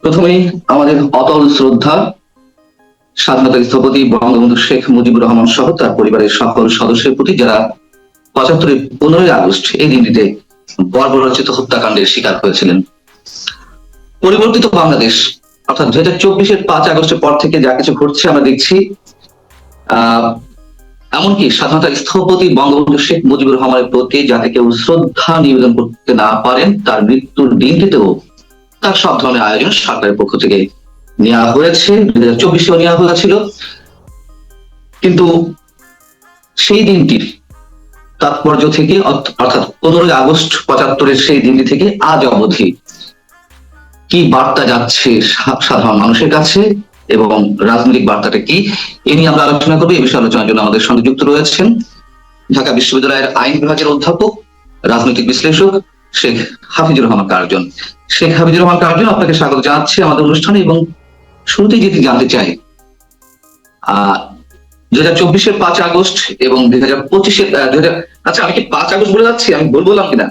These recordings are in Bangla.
প্রথমেই আমাদের অতল শ্রদ্ধা স্বাধীনতা স্থপতি বঙ্গবন্ধু শেখ মুজিবুর রহমান সহ তার পরিবারের সকল সদস্যের প্রতি যারা পঁচাত্তরের পনেরোই আগস্ট এই দিনটিতে বর্বরচিত হত্যাকাণ্ডের শিকার হয়েছিলেন। পরিবর্তিত বাংলাদেশ, অর্থাৎ দুই হাজার চব্বিশের পাঁচ আগস্টের পর থেকে যা কিছু ঘটছে আমরা দেখছি, আহ, এমনকি স্বাধীনতা স্থপতি বঙ্গবন্ধু শেখ মুজিবুর রহমানের প্রতি যাতে কেউ শ্রদ্ধা নিবেদন করতে না পারেন, তার মৃত্যুর দিনটিতেও তার সব ধরনের আয়োজন সরকারের পক্ষ থেকে নেওয়া হয়েছে। দুই হাজার চব্বিশেও নেওয়া হয়েছিল। কিন্তু সেই দিনটির তাৎপর্য থেকে অর্থাৎ পনেরোই আগস্ট পঁচাত্তরের সেই দিনটি থেকে আজ অবধি কি বার্তা যাচ্ছে সাধারণ মানুষের কাছে এবং রাজনৈতিক বার্তাটা কি, এ নিয়ে আমরা আলোচনা করব। এই বিষয়ে আলোচনার জন্য আমাদের সঙ্গে যুক্ত রয়েছেন ঢাকা বিশ্ববিদ্যালয়ের আইন বিভাগের অধ্যাপক, রাজনৈতিক বিশ্লেষক শেখ হাফিজুর রহমান কার্জন। শেখ হাফিজুর রহমান কার্জন আপনাকে স্বাগত জানাচ্ছি আমাদের অনুষ্ঠানে এবং শুরুতেই যেটি জানতে চাই দুই হাজার চব্বিশের পাঁচ আগস্ট এবং দুই হাজার পঁচিশের দুই হাজার আচ্ছা আমি কি পাঁচ আগস্ট বলে যাচ্ছি? আমি ভুল বললাম কিনা?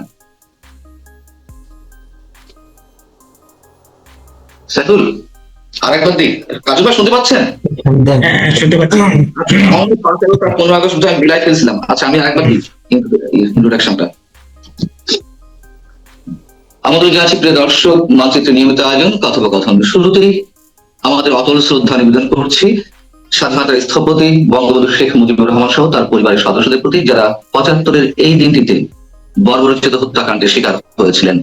সাইদুল আরেকবার দিক। কাজু ভাই শুনতে পাচ্ছেন? হ্যাঁ শুনতে পাচ্ছি। আমাদের পাঁচ আগস্ট পনেরো আগস্ট আমি বিলাই ফেলছিলাম। আচ্ছা আমি আরেকবার দিই। ইন্ট্রোডাকশনটা। আমাদের কাছে প্রিয় দর্শক মানচিত্রের নিয়মিত আয়োজন কথোপকথন শুরুতেই আমাদের অতল শ্রদ্ধা নিবেদন করছি। স্বাধীনতার স্থপতি বঙ্গবন্ধু শেখ মুজিবুর রহমান সহ তার পরিবারের সদস্যদের প্রতি যারা পঁচাত্তরের এই দিনটিতে বর্বরচিত হত্যাকাণ্ডের শিকার হয়েছিলেন।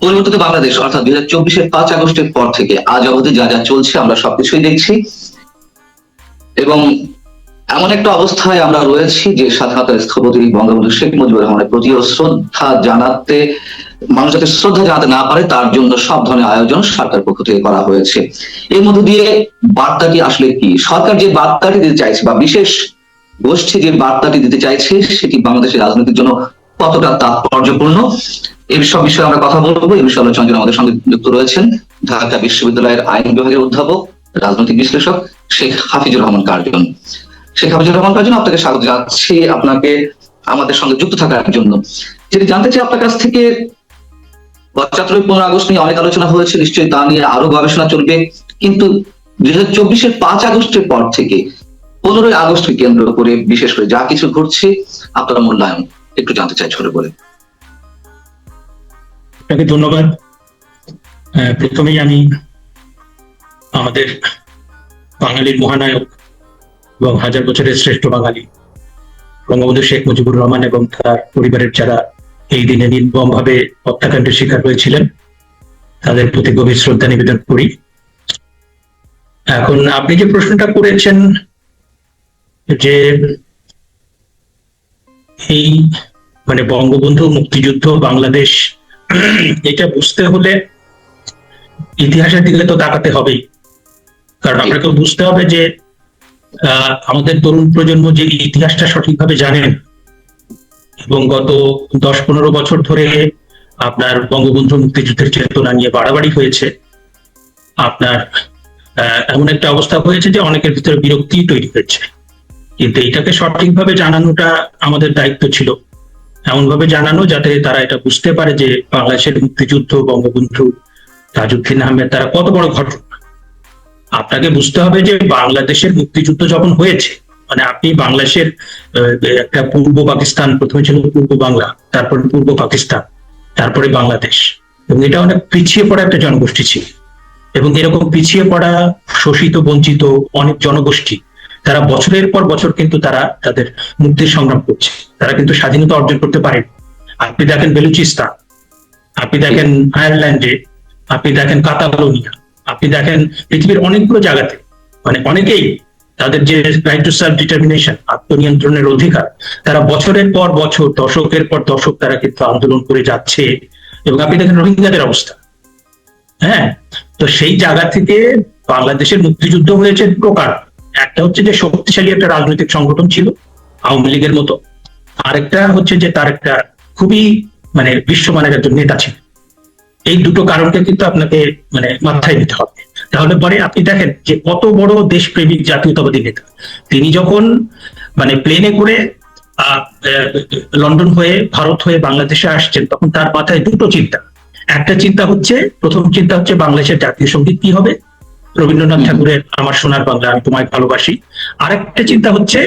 পরিবর্তিত বাংলাদেশ, অর্থাৎ দুই হাজার চব্বিশের পাঁচ আগস্টের পর থেকে আজ অবধি যা যা চলছে আমরা সবকিছুই দেখছি। এবং এমন একটা অবস্থায় আমরা রয়েছি যে স্বাধীনতার স্থপতি বঙ্গবন্ধু শেখ মুজিবুর রহমানের প্রতিও শ্রদ্ধা জানাতে, মানুষ যাতে শ্রদ্ধা জানাতে না পারে, তার জন্য সব ধরনের আয়োজন সরকার পক্ষ থেকে করা হয়েছে। এর মধ্য দিয়ে বার্তাটি আসলে কি? সরকার যে বার্তাটি দিতে চাইছে বা বিশেষ গোষ্ঠী যে বার্তাটি দিতে চাইছে, সেটি বাংলাদেশের রাজনীতির জন্য কতটা তাৎপর্যপূর্ণ? এ সব বিষয়ে আমরা কথা বলব। এই বিষয়ে আলোচনার জন্য আমাদের সঙ্গে যুক্ত রয়েছেন ঢাকা বিশ্ববিদ্যালয়ের আইন বিভাগের অধ্যাপক, রাজনৈতিক বিশ্লেষক শেখ হাফিজুর রহমান কার্জন। শেখ হাফিজুর রহমান আপনাকে স্বাগত জানাচ্ছি, আপনাকে আমাদের সঙ্গে যুক্ত থাকার জন্য। যেটি জানতে চাই আপনার কাছ থেকে পনেরো আগস্ট নিয়ে অনেক আলোচনা হয়েছে, নিশ্চয়ই তা নিয়ে আরও গবেষণা চলবে। কিন্তু দুই হাজার চব্বিশের পাঁচ আগস্টের পর থেকে পনেরোই আগস্টকে কেন্দ্র করে, বিশেষ করে যা কিছু ঘটছে, আপনার মূল্যায়ন একটু জানতে চাই ছোট করে। আপনাকে ধন্যবাদ। প্রথমেই আমি আমাদের বাঙালির মহানায়ক এবং হাজার বছরের শ্রেষ্ঠ বাঙালি। বঙ্গবন্ধু শেখ মুজিবুর রহমান এবং তার পরিবারের যারা এই দিনে নির্মম ভাবে হত্যাকাণ্ডের শিকার হয়েছিলেন, তাদের প্রতি গভীর শ্রদ্ধা নিবেদন করি। এখন আপনি যে প্রশ্নটা করেছেন যে এই মানে বঙ্গবন্ধু মুক্তিযুদ্ধ, বাংলাদেশ, এটা বুঝতে হলে ইতিহাসের দিকে তো তাকাতে হবেই। কারণ আপনাকে বুঝতে হবে যে আমাদের তরুণ প্রজন্ম যে ইতিহাসটা সঠিকভাবে জানেন এবং গত দশ পনেরো বছর ধরে আপনার বঙ্গবন্ধু মুক্তিযুদ্ধের চেতনা নিয়ে বাড়াবাড়ি হয়েছে, আপনার এমন একটা অবস্থা হয়েছে যে অনেকের ভিতরে বিরক্তি তৈরি হয়েছে। কিন্তু এটাকে সঠিকভাবে জানানোটা আমাদের দায়িত্ব ছিল। এমন ভাবে জানানো যাতে তারা এটা বুঝতে পারে যে বাংলাদেশের মুক্তিযুদ্ধ, বঙ্গবন্ধু, তাজউদ্দিন আহমেদ, তারা কত বড় ঘটনা। আপনাকে বুঝতে হবে যে বাংলাদেশের মুক্তিযুদ্ধ যখন হয়েছে মানে আপনি বাংলাদেশের একটা পূর্ব পাকিস্তান, প্রথমে ছিল পূর্ব বাংলা, তারপরে পূর্ব পাকিস্তান, তারপরে বাংলাদেশ। এবং এটা অনেক পিছিয়ে পড়া একটা জনগোষ্ঠী ছিল। এবং এরকম পিছিয়ে পড়া, শোষিত, বঞ্চিত অনেক জনগোষ্ঠী, তারা বছরের পর বছর কিন্তু তারা তাদের মুক্তির সংগ্রাম করছে। তারা কিন্তু স্বাধীনতা অর্জন করতে পারে আপনি দেখেন বেলুচিস্তান, আপনি দেখেন আয়ারল্যান্ডে, আপনি দেখেন কাতালোনিয়া আপনি দেখেন পৃথিবীর অনেকগুলো জায়গাতে মানে অনেকেই তাদের যে রাইট টু সেলফ ডিটারমিনেশন আত্মনিয়ন্ত্রণের অধিকার, তারা বছরের পর বছর, দশকের পর দশক তারা কিন্তু আন্দোলন করে যাচ্ছে এবং আপনি দেখেন রোহিঙ্গাদের অবস্থা। হ্যাঁ তো সেই জায়গা থেকে বাংলাদেশের মুক্তিযুদ্ধ হয়েছে প্রকার। একটা হচ্ছে যে শক্তিশালী একটা রাজনৈতিক সংগঠন ছিল, আওয়ামী লীগের মতো। আরেকটা হচ্ছে যে তার একটা খুবই মানে বিশ্বমানের একজন নেতা ছিল। এই দুটো কারণকে কিন্তু আপনাকে মানে মাথায় নিতে হবে। তাহলে পরে আপনি দেখেন যে কত বড় দেশপ্রেমিক জাতীয়তাবাদী নেতা। তিনি যখন মানে প্লেনে করে লন্ডন হয়ে ভারত হয়ে বাংলাদেশে আসছেন তখন তার মাথায় দুটো চিন্তা। একটা চিন্তা হচ্ছে প্রথম চিন্তা হচ্ছে বাংলাদেশের জাতীয় সংগীত কি হবে? রবীন্দ্রনাথ ঠাকুরের আমার সোনার বাংলা আমি তোমায় ভালোবাসি। আর একটা চিন্তা হচ্ছে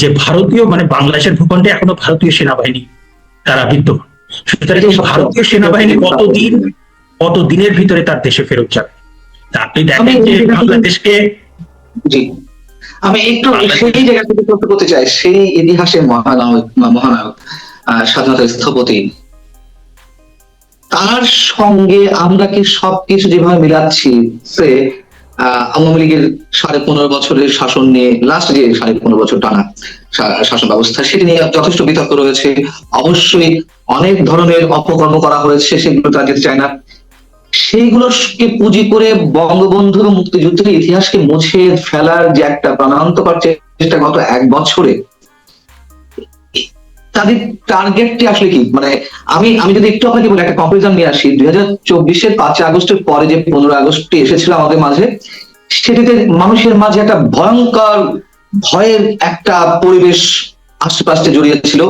যে ভারতীয় মানে বাংলাদেশের ভূখণ্ডে এখনও ভারতীয় সেনাবাহিনী তারা বিদ্যমান। সুতরাং ভারতীয় সেনাবাহিনী কতদিন কত দিনের ভিতরে তার দেশে ফেরত যাবে? আপনি দেখেন যে বাংলাদেশকে জি। আমি একটু সেই জায়গা থেকে প্রশ্ন করতে চাই সেই ইতিহাসের মহানায়ক মহানায়ক আহ, স্বাধীনতা স্থপতি তার সঙ্গে আমরা কি সবকিছু যেভাবে মিলাচ্ছি সে আহ, আওয়ামী লীগের সাড়ে পনেরো বছরের শাসন নিয়ে লাস্ট যে সাড়ে পনেরো বছর টানা শাসন ব্যবস্থা সেটি নিয়ে যথেষ্ট বিতর্ক রয়েছে। অবশ্যই অনেক ধরনের অপকর্ম করা হয়েছে সেগুলো তারা যেতে চায় না। সেইগুলোকে পুঁজি করে বঙ্গবন্ধু মুক্তিযুদ্ধের ইতিহাসকে মুছে ফেলার যে একটা প্রাণান্তকর চেষ্টা গত এক বছরে, তাদের টার্গেটটি আসলে কি? মানে আমি আমি যদি একটু আপনাকে বলি, একটা কম্পারিজন নিয়ে আসি। দুই হাজার চব্বিশের পাঁচই আগস্টের পরে যে পনেরো আগস্টটি এসেছিল আমাদের মাঝে, সেটিতে মানুষের মাঝে একটা ভয়ঙ্কর ভয়ের একটা পরিবেশ আশেপাশে জড়িয়েছিল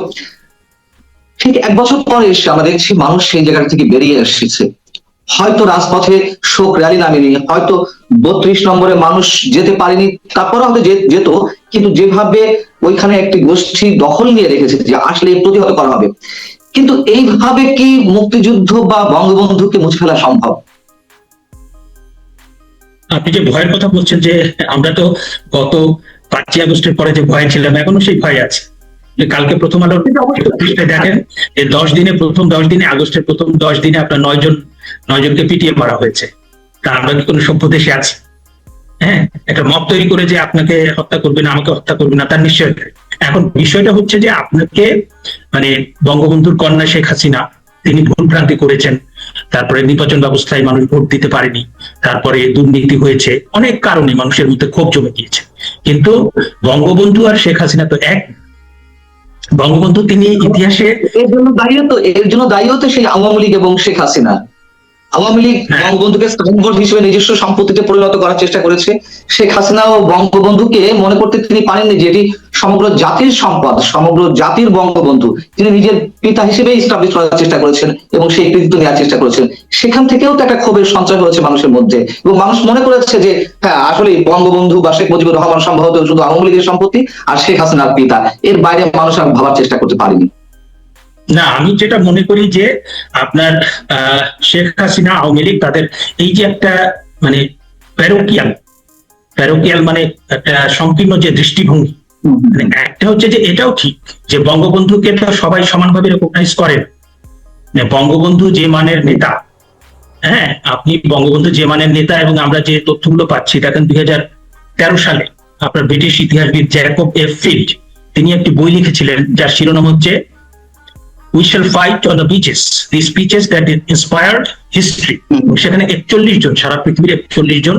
ঠিক এক বছর পরে এসে আমরা দেখছি মানুষ সেই জায়গা থেকে বেরিয়ে এসেছে। হয়তো রাজপথে শোক র্যালি নামেনি হয়তো বত্রিশ নম্বরে মানুষ যেতে পারেনি তারপরে হয়তো যেত কিন্তু যেভাবে ওইখানে একটি গোষ্ঠী দখল নিয়ে রেখেছে যে আসলে প্রতিহত করা হবে। কিন্তু এইভাবে কি মুক্তিযুদ্ধ বা বঙ্গবন্ধুকে মুছে ফেলা সম্ভব? আপনি যে ভয়ের কথা বলছেন যে আমরা তো গত পাঁচই আগস্টের পরে যে ভয় ছিলাম এখনও সেই ভয় আছে। যে কালকে প্রথম আলোর দেখেন যে দশ দিনে প্রথম দশ দিনে আগস্টের প্রথম দশ দিনে আপনার নয় জন নয় জনকে পিটিয়ে মারা হয়েছে। তা আমরা কি কোনো সভ্য দেশে আছি? হ্যাঁ একটা মত তৈরি করে যে আপনাকে হত্যা করবে না, আমাকে হত্যা করবে না, তার নিশ্চয় এখন বিষয়টা হচ্ছে যে আপনাকে মানে বঙ্গবন্ধুর কন্যা শেখ হাসিনা, তিনি ভুলভ্রান্তি করেছেন। তারপরে নির্বাচন ব্যবস্থায় মানুষ ভোট দিতে পারেনি। তারপরে দুর্নীতি হয়েছে। অনেক কারণে মানুষের মধ্যে ক্ষোভ জমে গিয়েছে। কিন্তু বঙ্গবন্ধু আর শেখ হাসিনা তো এক। বঙ্গবন্ধু তিনি ইতিহাসে এর জন্য দায়ী তো, এর জন্য দায়ী তো সেই আওয়ামী লীগ এবং শেখ হাসিনা। আওয়ামী লীগ। বঙ্গবন্ধুকে স্থানীয় হিসেবে নিজস্ব সম্পত্তিতে পরিণত করার চেষ্টা করেছে। শেখ হাসিনা ও বঙ্গবন্ধুকে মনে করতে তিনি পারেননি যে এটি সমগ্র জাতির সম্পদ, সমগ্র জাতির বঙ্গবন্ধু। তিনি নিজের পিতা হিসেবে ইস্টাবলিশ করার চেষ্টা করেছেন এবং সেই কৃতিত্ব নেওয়ার চেষ্টা করেছেন। সেখান থেকেও তো একটা ক্ষোভের সঞ্চয় হয়েছে মানুষের মধ্যে। এবং মানুষ মনে করেছে যে হ্যাঁ আসলে বঙ্গবন্ধু বা শেখ মুজিবুর রহমান সম্ভবত শুধু আওয়ামী লীগের সম্পত্তি আর শেখ হাসিনার পিতা। এর বাইরে মানুষ আর ভাবার চেষ্টা করতে পারেনি। না আমি যেটা মনে করি যে আপনার আহ, শেখ হাসিনা আওয়ামী লীগ তাদের এই যে একটা মানে প্যারোকিয়াল প্যারোকিয়াল মানে একটা সংকীর্ণ যে দৃষ্টিভঙ্গি। মানে একটা হচ্ছে যে এটাও ঠিক যে বঙ্গবন্ধুকে তো সবাই সমানভাবে রেকগনাইজ করেন। বঙ্গবন্ধু যে মানের নেতা হ্যাঁ আপনি বঙ্গবন্ধু যে মানের নেতা এবং আমরা যে তথ্যগুলো পাচ্ছি দেখেন দুই হাজার তেরো সালে আপনার ব্রিটিশ ইতিহাসবিদ জ্যাকব এফ ফিল্ড তিনি একটি বই লিখেছিলেন যার শিরোনাম হচ্ছে we shall fight on the beaches the speeches that inspired history সেখানে একচল্লিশ জন সারা পৃথিবীর একচল্লিশ জন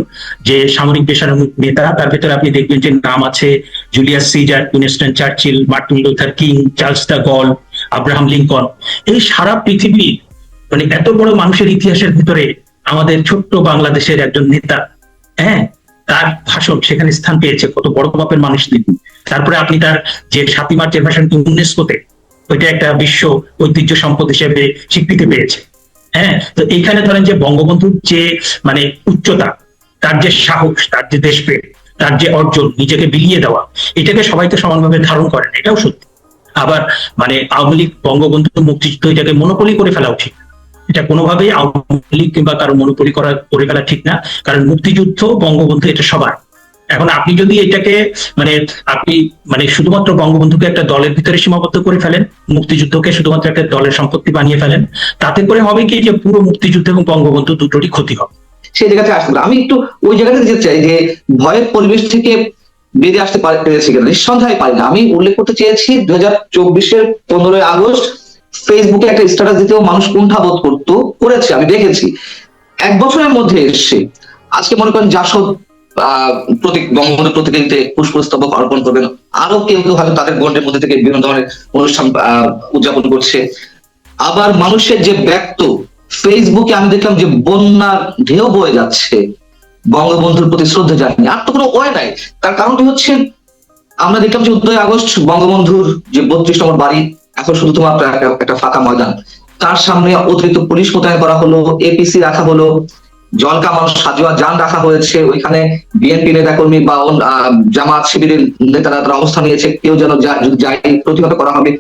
যে সামরিক বেসামরিক নেতা তার ভেতরে আপনি দেখবেন যে নাম আছে Julius Caesar Winston Churchill Martin Luther King Charles de Gaulle Abraham Lincoln. এই সারা পৃথিবী মানে এত বড় মানুষের ইতিহাসের ভিতরে আমাদের ছোট্ট বাংলাদেশের একজন নেতা হ্যাঁ তার ভাষণ সেখানে স্থান পেয়েছে। কত বড় মাপের মানুষ তিনি। তারপরে আপনি তার যে সাতই মার্চের ভাষণটি ইউনেস্কোতে ওইটা একটা বিশ্ব ঐতিহ্য সম্পদ হিসেবে স্বীকৃতি পেয়েছে। হ্যাঁ? তো এইখানে ধরেন যে বঙ্গবন্ধুর যে মানে উচ্চতা, তার যে সাহস, তার যে দেশপ্রেম, তার যে অর্জন, নিজেকে বিলিয়ে দেওয়া, এটাকে সবাই তো সমানভাবে ধারণ করেন, এটাও সত্যি। আবার মানে আওয়ামী লীগ বঙ্গবন্ধু মুক্তিযুদ্ধ এটাকে মনোপলি করে ফেলা উচিত। এটা কোনোভাবেই আওয়ামী লীগ কিংবা কারও মনোপলি করা, করে ফেলা ঠিক না। কারণ মুক্তিযুদ্ধ, বঙ্গবন্ধু এটা সবার। এখন আপনি যদি এটাকে মানে আপনি মানে শুধুমাত্র বঙ্গবন্ধুকে একটা দলের ভিতরে সীমাবদ্ধ করে ফেলেন, মুক্তিযুদ্ধকে শুধুমাত্র একটা দলের সম্পত্তি বানিয়ে ফেলেন, তাতে করে হবে কি যে পুরো মুক্তিযুদ্ধ এবং বঙ্গবন্ধু দুটোরই ক্ষতি হবে? সেই জায়গাতে পারে। আমি একটু ওই জায়গাতে যেতে চাই যে ভয়ের পরিবেশ থেকে বেরিয়ে আসতে পারে- পেরেছি কিনা? নিঃসন্দেহে পারি না। আমি উল্লেখ করতে চেয়েছি দু হাজার চব্বিশের পনেরোই আগস্ট ফেসবুকে একটা স্ট্যাটাস দিতেও মানুষ কুণ্ঠাবোধ করতো করেছে, আমি দেখেছি। এক বছরের মধ্যে এসছে। আজকে মনে করেন জাসদ প্রতীক বঙ্গবন্ধু প্রতিনিধিতে পুষ্পস্তবক অর্পণ করবেন। আরও কেউ কেউ হয়তো তাদের গন্ডের মধ্যে থেকে বিভিন্ন ধরনের অনুষ্ঠান উদযাপন করছে। আবার মানুষের যে ব্যক্ত ফেসবুকে আমি দেখলাম যে বন্যার ঢেউ বয়ে যাচ্ছে। বঙ্গবন্ধুর প্রতি শ্রদ্ধা জানিয়ে। আর তো কোনো ওয়ে নাই। তার কারণটি হচ্ছে, আমরা দেখলাম যে চোদ্দই আগস্ট, বঙ্গবন্ধুর যে বত্রিশ নম্বর বাড়ি, এখন শুধু তোমার একটা ফাঁকা ময়দান। তার সামনে অতিরিক্ত পুলিশ মোতায়েন করা হলো এপিসি রাখা হলো। জল কামান, সাজুয়া যান রাখা হয়েছে। ওইখানে বিএনপি নেতাকর্মী বা জামাত শিবিরের নেতারা তারা অবস্থান নিয়েছে। কেউ যেন যায়, প্রতিহত করা হবে।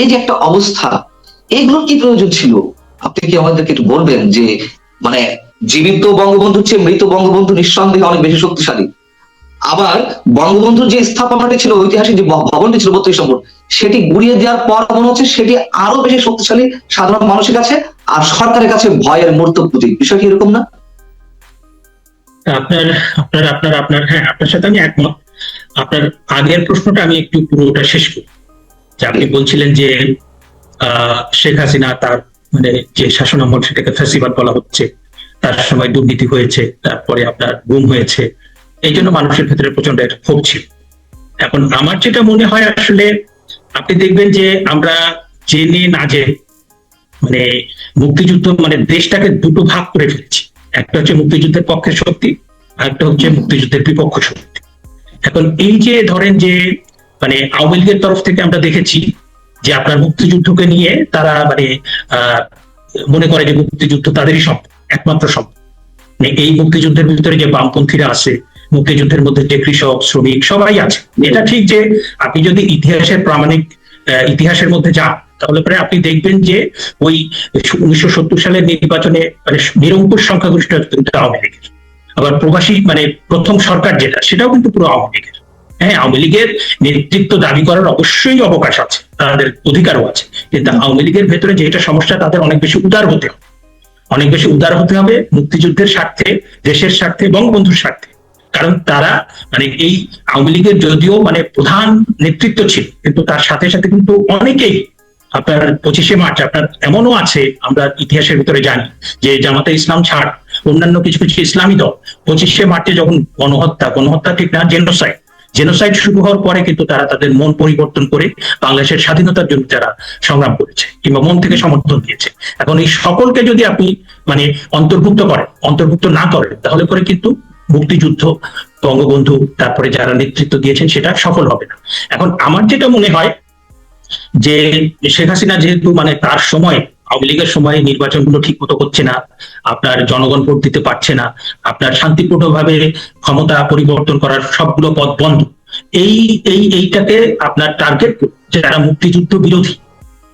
এই যে একটা অবস্থা, এগুলোর কি প্রয়োজন ছিল? আপনি কি আমাদেরকে একটু বলবেন যে মানে জীবিত বঙ্গবন্ধুর চেয়ে মৃত বঙ্গবন্ধু নিঃসন্দেহে অনেক বেশি শক্তিশালী? আবার বঙ্গবন্ধুর যে স্থাপনাটি ছিল, ঐতিহাসিক যে ভবনটি ছিল বত্রিশ নম্বর, সেটি গুড়িয়ে দেওয়ার পর মনে হচ্ছে সেটি আরও বেশি শক্তিশালী সাধারণ মানুষের কাছে, আর সরকারের কাছে ভয়ের মূর্ত প্রতীক বিষয়টি এরকম না? আপনার আপনার আপনার আপনার হ্যাঁ আপনার সাথে আমি একমত। আপনার আগের প্রশ্নটা আমি একটু পুরোটা শেষ করি। যে আপনি বলছিলেন যে শেখ হাসিনা তার মানে যে শাসন আমল সেটাকে ফ্যাসিবাদ বলা হচ্ছে, তার সময় দুর্নীতি হয়েছে, তারপরে আপনার গুম হয়েছে, এই জন্য মানুষের ভেতরে প্রচণ্ড একটা ক্ষোভ ছিল। এখন আমার যেটা মনে হয় আসলে, আপনি দেখবেন যে আমরা জেনে না জেনে মানে মুক্তিযুদ্ধ মানে দেশটাকে দুটো ভাগ করে ফেলেছি। একটা হচ্ছে মুক্তিযুদ্ধের পক্ষের শক্তি আর একটা হচ্ছে মুক্তিযুদ্ধের বিপক্ষ শক্তি। এখন এই যে ধরেন যে মানে আওয়ামী লীগের তরফ থেকে আমরা দেখেছি যে আপনার মুক্তিযুদ্ধকে নিয়ে তারা মানে মনে করে যে মুক্তিযুদ্ধ তাদেরই সম্পদ, একমাত্র সম্পদ। মানে এই মুক্তিযুদ্ধের ভিতরে যে বামপন্থীরা আছে, মুক্তিযুদ্ধের মধ্যে যে কৃষক, শ্রমিক সবাই আছে। এটা ঠিক যে আপনি যদি ইতিহাসের প্রামাণিক ইতিহাসের মধ্যে যান তাহলে পরে আপনি দেখবেন যে ওই উনিশশো সত্তর সালের নির্বাচনে মানে নিরঙ্কুশ সংখ্যাগরিষ্ঠ কিন্তু আওয়ামী লীগের। আবার প্রবাসী মানে প্রথম সরকার যেটা, সেটাও কিন্তু পুরো আওয়ামী লীগের। হ্যাঁ আওয়ামী লীগের নেতৃত্ব দাবি করার অবশ্যই অবকাশ আছে, তাদের অধিকারও আছে। কিন্তু আওয়ামী লীগের ভেতরে যেটা সমস্যা, তাদের অনেক বেশি উদার হতে হবে। অনেক বেশি উদার হতে হবে মুক্তিযুদ্ধের স্বার্থে, দেশের স্বার্থে, বঙ্গবন্ধুর স্বার্থে। কারণ তারা মানে এই আওয়ামী লীগের যদিও মানে প্রধান নেতৃত্ব ছিল, কিন্তু তার সাথে সাথে কিন্তু অনেকেই আপনার পঁচিশে মার্চ, আপনার এমনও আছে, আমরা ইতিহাসের ভিতরে জানি, যে জামাতে ইসলাম ছাড়, অন্যান্য কিছু কিছু ইসলামী দল পঁচিশে মার্চে যখন গণহত্যা গণহত্যা ঠিক না জেনোসাইড জেনোসাইড শুরু হওয়ার পরে কিন্তু তারা তাদের মন পরিবর্তন করে বাংলাদেশের স্বাধীনতার জন্য তারা সংগ্রাম করেছে, কিংবা মন থেকে সমর্থন দিয়েছে। এখন এই সকলকে যদি আপনি মানে অন্তর্ভুক্ত করেন, অন্তর্ভুক্ত না করেন, তাহলে পরে কিন্তু মুক্তিযুদ্ধ, বঙ্গবন্ধু, তারপরে যারা নেতৃত্ব দিয়েছেন, সেটা সফল হবে না। এখন আমার যেটা মনে হয় যে শেখ হাসিনা যেহেতু মানে তার সময়, আওয়ামী লীগের সময় নির্বাচনগুলো ঠিক মতো হচ্ছে না, আপনার জনগণ ভোট দিতে পারছে না, আপনার শান্তিপূর্ণভাবে ক্ষমতা পরিবর্তন করার সবগুলো পথ বন্ধ। এই এই, এইটাকে আপনার টার্গেট যারা মুক্তিযুদ্ধ বিরোধী,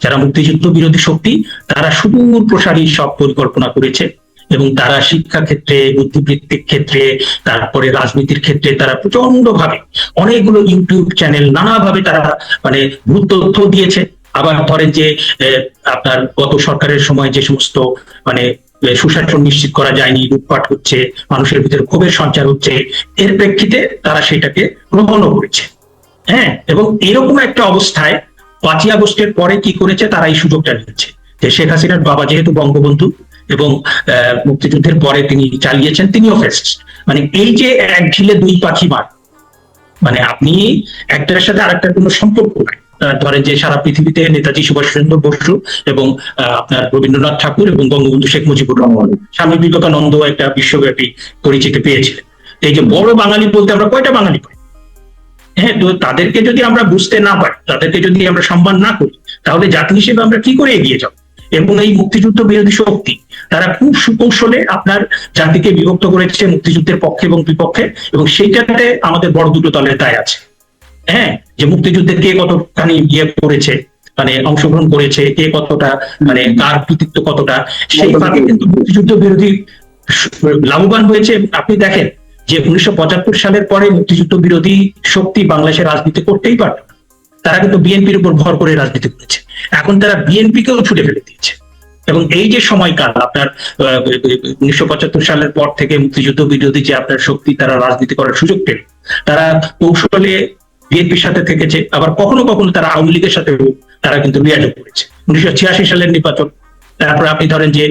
যারা মুক্তিযুদ্ধ বিরোধী শক্তি, তারা সুদূর প্রসারী সব পরিকল্পনা করেছে। এবং তারা শিক্ষা ক্ষেত্রে বুদ্ধিবৃত্তিক ক্ষেত্রে, তারপরে রাজনীতির ক্ষেত্রে তারা প্রচণ্ড ভাবে অনেকগুলো ইউটিউব চ্যানেল নানাভাবে তারা মানে ভূত তথ্য দিয়েছে। আবার ধরেন যে আপনার গত সরকারের সময় যে সমস্ত মানে সুশাসন নিশ্চিত করা যায়নি, লুটপাট হচ্ছে, মানুষের ভিতরে ক্ষোভের সঞ্চার হচ্ছে, এর প্রেক্ষিতে তারা সেটাকে গ্রহণও করেছে। হ্যাঁ এবং এরকম একটা অবস্থায় পাঁচই আগস্টের পরে কি করেছে, তারা এই সুযোগটা নিয়েছে। যে শেখ হাসিনার বাবা যেহেতু বঙ্গবন্ধু এবং মুক্তিযুদ্ধের পরে তিনি চালিয়েছেন, তিনিও ফেস্ট মানে এই যে এক ঢিলে দুই পাখি মার মানে আপনি একটার সাথে আরেকটার কোনো সম্পর্ক নাই। ধরেন যে সারা পৃথিবীতে নেতাজি সুভাষচন্দ্র বসু এবং আপনার রবীন্দ্রনাথ ঠাকুর এবং বঙ্গবন্ধু শেখ মুজিবুর রহমান, স্বামী বিবেকানন্দ একটা বিশ্বব্যাপী পরিচিতি পেয়েছিলেন। এই যে বড় বাঙালি বলতে আমরা কয়টা বাঙালি পাই? হ্যাঁ তো তাদেরকে যদি আমরা বুঝতে না পারি, তাদেরকে যদি আমরা সম্মান না করি, তাহলে জাতি হিসেবে আমরা কি করে এগিয়ে যাব? এবং এই মুক্তিযুদ্ধ বিরোধী শক্তি তারা খুব সুকৌশলে আপনার জাতিকে বিভক্ত করেছে মুক্তিযুদ্ধের পক্ষে এবং বিপক্ষে এবং সেইটাতে আমাদের বড় দুটো দলের দায় আছে। হ্যাঁ যে মুক্তিযুদ্ধে কে কতখানি ইয়ে করেছে মানে অংশগ্রহণ করেছে কে কতটা মানে কার কৃতিত্ব কতটা সেই ভাগে কিন্তু মুক্তিযুদ্ধ বিরোধী লাভবান হয়েছে। আপনি দেখেন যে উনিশশো পঁচাত্তর সালের পরে মুক্তিযুদ্ধ বিরোধী শক্তি বাংলাদেশের রাজনীতি করতেই পারত তারা কিন্তু বিএনপির উপর ভর করে রাজনীতি করেছে। এখন তারা বিএনপিকেও ছুটে ফেলে দিয়েছে। এবং এই যে সময়কাল, আপনার উনিশশো পঁচাত্তর সালের পর থেকে মুক্তিযুদ্ধ বিরোধী যে আপনার শক্তি তারা রাজনীতি করার সুযোগ পেল, তারা কৌশলে বিএনপির সাথে থেকেছে, আবার কখনো কখনো তারা আওয়ামী লীগের সাথে তারা কিন্তু লিয়াজো করেছে। উনিশশো ছিয়াশি সালের নির্বাচন, তারপর আপনি ধরেন যে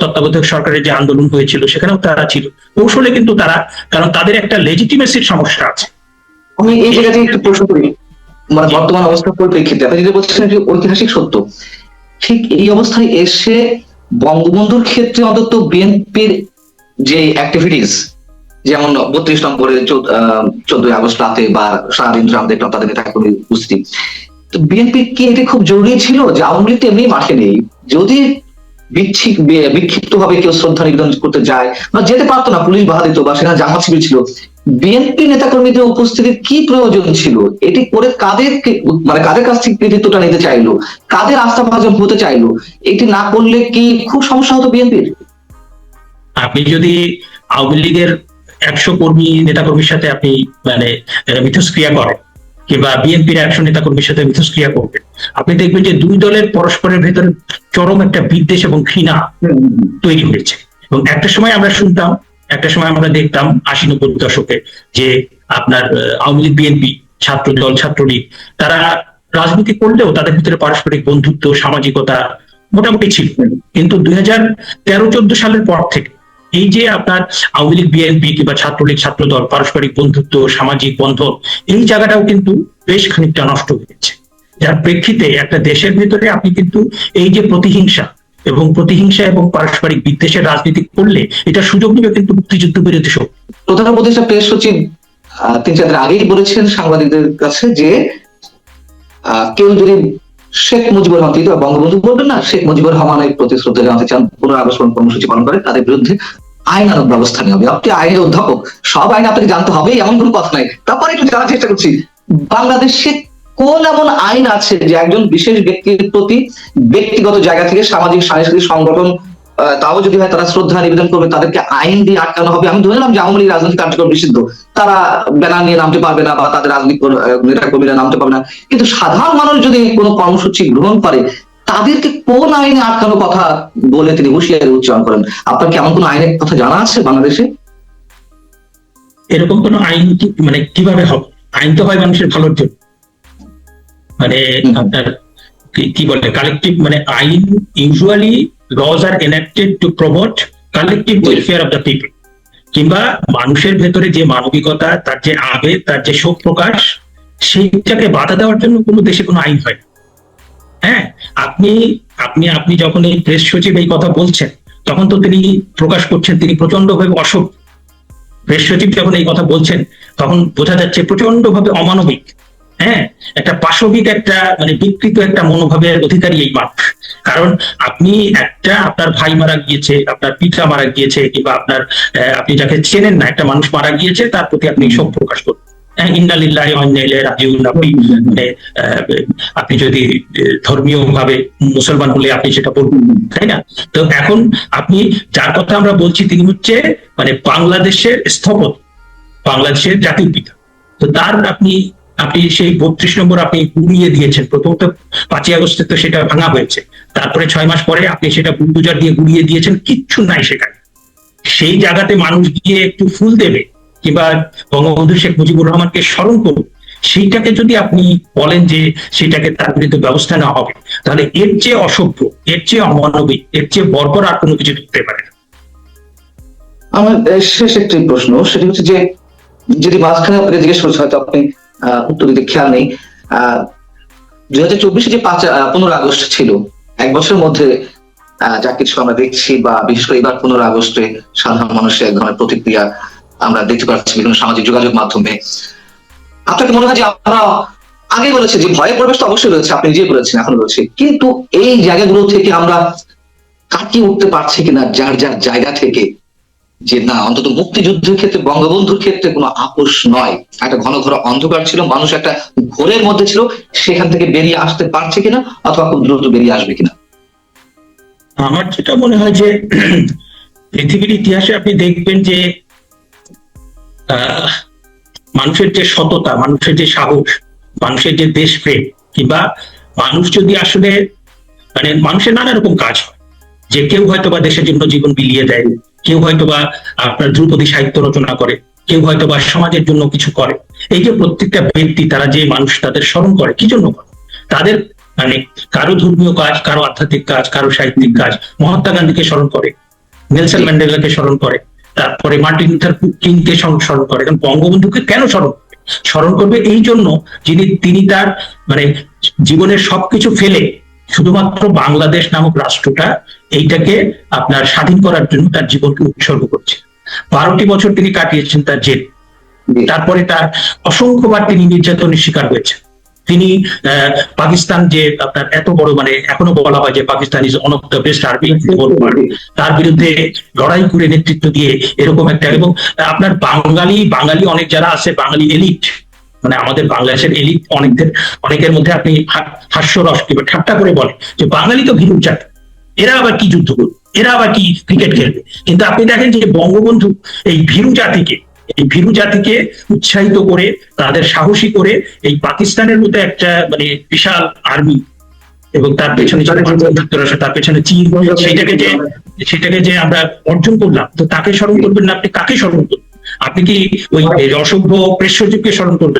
তত্ত্বাবধায়ক সরকারের যে আন্দোলন হয়েছিল, সেখানেও তারা ছিল। কৌশলে কিন্তু তারা, কারণ তাদের একটা লেজিটিমেসির সমস্যা আছে। আমি এই জায়গা থেকে একটু প্রশ্ন করি। মানে বর্তমান অবস্থার পরিপ্রেক্ষিতে, আপনি যদি বলছেন যে ঐতিহাসিক সত্য, ঠিক এই অবস্থায় এসে বঙ্গবন্ধুর ক্ষেত্রে অন্তত বিএনপির যে অ্যাক্টিভিটিস যেমন বত্রিশ নম্বরে চোদ্দই আগস্ট রাতে বা সারাদিন আমরা দেখলাম তাদের নেতা কর্মী উপস্থিতি, তো বিএনপি কি এটা খুব জরুরি ছিল যে আওয়ামী লীগ এমনি মাঠে নেই? যদি বিচ্ছিক বিক্ষিপ্ত ভাবে কেউ শ্রদ্ধা নিবেদন করতে যায়, বা যেতে পারতো না, পুলিশ বাধা দিত বা সেখানে জামাত ছিল বিএনপি নেতাকর্মীদের উপস্থিতির কি প্রয়োজন ছিল? এটি করে কাদের মানে কাদের কাছ থেকে কৃতিত্বটা নিতে চাইলো? কাদের আস্থা ভাজন হতে চাইলো? এটি না করলে কি খুব সমস্যা হতো বিএনপির আপনি যদি আওয়ামী লীগের একশো কর্মী নেতাকর্মীর সাথে আপনি মানে মিথস্ক্রিয়া করেন কিংবা বিএনপির একশো নেতাকর্মীর সাথে মিথস্ক্রিয়া করবেন আপনি দেখবেন যে দুই দলের পরস্পরের ভেতরে চরম একটা বিদ্বেষ এবং ঘৃণা তৈরি হয়েছে। এবং একটা সময় আমরা শুনতাম একটা সময় আমরা দেখতাম আশি নব্বই দশকে যে আপনার আওয়ামী লীগ বিএনপি ছাত্র দল ছাত্রলীগ তারা রাজনীতি করলেও তাদের ভিতরে পারস্পরিক বন্ধুত্ব সামাজিকতা মোটামুটি ছিল। কিন্তু দুই হাজার তেরো চোদ্দ সালের পর থেকে এই যে আপনার আওয়ামী লীগ বিএনপি কিংবা ছাত্রলীগ ছাত্র দল পারস্পরিক বন্ধুত্ব সামাজিক বন্ধন এই জায়গাটাও কিন্তু বেশ খানিকটা নষ্ট হয়ে গেছে যার প্রেক্ষিতে একটা দেশের ভিতরে আপনি কিন্তু এই যে প্রতিহিংসা এবং প্রতিহিংসা এবং পারস্পরিক বিদ্বেষের রাজনীতি করলে এটা সুযোগ নেবে কিন্তু মুক্তিযুদ্ধ বিরোধী শক্তি। প্রধান উপদেষ্টা প্রেস সচিব তিন চার আগেই বলেছেন সাংবাদিকদের কাছে যে কেউ যদি শেখ মুজিবুর রহমান, তিনি বঙ্গবন্ধু বলবেন না, শেখ মুজিবুর রহমানের প্রতি শ্রদ্ধা জানাতে চান পনেরো আগস্ট কর্মসূচি পালন করে তাদের বিরুদ্ধে আইনানুগ ব্যবস্থা নেওয়া হবে। আপনি আইনের অধ্যাপক, সব আইন আপনাকে জানতে হবে এমন কোনো কথা নাই। তারপরে একটু জানার চেষ্টা করছি, বাংলাদেশে কোন এমন আইন আছে যে একজন বিশেষ ব্যক্তির প্রতি ব্যক্তিগত জায়গা থেকে সামাজিক, সাংস্কৃতিক সংগঠন তাও যদি হয় তারা শ্রদ্ধা নিবেদন করবে, তাদেরকে আইন দিয়ে আটকানো হবে। আমি ধরে নিলাম যে আওয়ামী লীগ রাজনৈতিক কার্যক্রম নিষিদ্ধ। তারা ব্যানার নিয়ে নামতে পারবে না বা তাদের রাজনৈতিক নেতা কর্মীরা নামতে পারবে না। কিন্তু সাধারণ মানুষ যদি কোনো কর্মসূচি গ্রহণ করে, তাদেরকে কোন আইনে আটকানোর কথা বলে তিনি হুঁশিয়ারি উচ্চারণ করেন? আপনার কি এমন কোন আইনের কথা জানা আছে বাংলাদেশে? এরকম কোনো আইন কি- মানে কীভাবে হবে? আইন তো হয় মানুষের ভালোর জন্য। মানে আপনার কি- বলে কালেকটিভ মানে আইন usually laws are enacted to promote collective welfare of the people কিংবা মানুষের ভেতরে যে মানবিকতা তার যে আবেগ তার যে শোক প্রকাশ সেইটাকে বাধা দেওয়ার জন্য কোনো দেশে কোনো আইন হয় হ্যাঁ আপনি আপনি আপনি যখন এই প্রেস সচিব এই কথা বলছেন তখন তো তিনি প্রকাশ করছেন তিনি প্রচন্ডভাবে অসভ্য প্রেস সচিব যখন এই কথা বলছেন তখন বোঝা যাচ্ছে প্রচণ্ড ভাবে অমানবিক। হ্যাঁ একটা পাশবিক একটা মানে বিকৃত একটা মনোভাবের অধিকারী এই মানুষ কারণ আপনি একটা আপনার ভাই মারা গিয়েছে আপনার পিতা মারা গিয়েছে কিংবা আপনার আপনি যাকে চেনেন না একটা মানুষ মারা গিয়েছে তার প্রতি আপনি শোক প্রকাশ করুন। হ্যাঁ মানে আপনি যদি ধর্মীয় ভাবে মুসলমান হলে আপনি সেটা বলবেন তাই না? তো এখন আপনি যার কথা আমরা বলছি তিনি হচ্ছে মানে বাংলাদেশের স্থপতি বাংলাদেশের জাতির পিতা। তো তার আপনি আপনি সেই বত্রিশ নম্বর আপনি গুড়িয়ে দিয়েছেন। প্রথমত পাঁচই আগস্টে তো সেটা ভাঙা হয়েছে। তারপরে ছয় মাস পরে আপনি সেটা বুলডোজার দিয়ে গুড়িয়ে দিয়েছেন, কিচ্ছু নাই সেখানে। সেই জায়গাতে মানুষ গিয়ে একটু ফুল দেবে, কিংবা বঙ্গবন্ধু শেখ মুজিবুর রহমানকে স্মরণ করুন। সেইটাকে যদি আপনি বলেন যে সেটাকে তার বিরুদ্ধে ব্যবস্থা নেওয়া হবে, তাহলে এর চেয়ে অসভ্য, এর চেয়ে অমানবিক, এর চেয়ে বর্বর আর কোনো কিছু করতে পারে আমার শেষ একটি প্রশ্ন, সেটি হচ্ছে যে যদি মাঝখানে আপনাকে জিজ্ঞেস করছে হয়তো আপনি উত্তর দিতে খেয়াল নেই। দুই হাজার চব্বিশে যে পাঁচ পনেরো আগস্ট ছিল, এক বছরের মধ্যে যা কিছু আমরা দেখছি বা বিশেষ করে এবার পনেরো আগস্টে সাধারণ মানুষের এক ধরনের প্রতিক্রিয়া আমরা দেখতে পাচ্ছি বিভিন্ন সামাজিক যোগাযোগ মাধ্যমে। আপনাকে মনে হয় যে আমরা আগে বলেছে যে ভয়ের পরিবেশ তো অবশ্যই রয়েছে, আপনি নিজে বলেছেন, এখন রয়েছে। কিন্তু এই জায়গাগুলো থেকে আমরা কাটিয়ে উঠতে পারছি কিনা, যার যার জায়গা থেকে যে না, অন্তত মুক্তিযুদ্ধের ক্ষেত্রে, বঙ্গবন্ধুর ক্ষেত্রে কোনো আপোষ নয়। একটা ঘন ঘন অন্ধকার ছিল, মানুষ একটা ঘোরের মধ্যে ছিল, সেখান থেকে বেরিয়ে আসতে পারছে কিনা, অথবা খুব দ্রুত বেরিয়ে আসবে কিনা? আমার যেটা মনে হয় যে, পৃথিবীর ইতিহাসে আপনি দেখবেন যে মানুষের যে সততা, মানুষের যে সাহস, মানুষের যে দেশপ্রেম, কিংবা মানুষ যদি আসলে মানে মানুষের নানা রকম কাজ হয়, যে কেউ হয়তো বা দেশের জন্য জীবন বিলিয়ে দেয় কেউ হয়তো বা আপনার ধ্রুপদী সাহিত্য রচনা করে, কেউ হয়তো বা সমাজের জন্য কিছু করে। এই যে প্রত্যেকটা ব্যক্তি, তারা যে মানুষ তাদের স্মরণ করে, কি জন্য করে? তাদের মানে কারও ধর্মীয় কাজ, কারও আধ্যাত্মিক কাজ, কারও সাহিত্যিক কাজ, মহাত্মা গান্ধীকে স্মরণ করে, নেলসন ম্যান্ডেলাকে স্মরণ করে, তারপরে মার্টিন লুথার কিংকে স্মরণ করে কারণ বঙ্গবন্ধুকে কেন স্মরণ স্মরণ করবে এই জন্য যিনি, তিনি তার মানে জীবনের সবকিছু ফেলে শুধুমাত্র বাংলাদেশ নামক রাষ্ট্রটা এইটাকে আপনার স্বাধীন করার জন্য তার জীবনকে উৎসর্গ করছে। বারোটি বছর তিনি কাটিয়েছেন তার জেল। তারপরে তার অসংখ্যবার তিনি নির্যাতনের শিকার হয়েছেন। তিনি আহ, পাকিস্তান যে আপনার এত বড় মানে এখনও বলা হয় যে Pakistan is one of the best army তার বিরুদ্ধে লড়াই করে নেতৃত্ব দিয়ে এরকম একটা এবং আপনার বাঙালি বাঙালি অনেক যারা আছে বাঙালি এলিট মানে আমাদের বাংলাদেশের এলিট অনেকদের অনেকের মধ্যে আপনি হাস্যরস কিংবা ঠাট্টা করে বলে যে বাঙালি তো ভীরু জাতি এরা আবার কি যুদ্ধ করবে? এরা আবার কি ক্রিকেট খেলবে? কিন্তু আপনি দেখেন যে বঙ্গবন্ধু এই ভীরু জাতিকে এই ভীরু জাতিকে উৎসাহিত করে তাদের সাহসী করে এই পাকিস্তানের মতো একটা মানে বিশাল আর্মি এবং তার পেছনে যুক্তরাষ্ট্র তার পেছনে চীন সেটাকে যে সেটাকে যে আমরা অর্জন করলাম তো তাকে স্মরণ করবেন না আপনি? কাকে স্মরণ করবেন? আপনি কি ওই অসভ্য প্রেস্যযুগকে স্মরণ করবেন?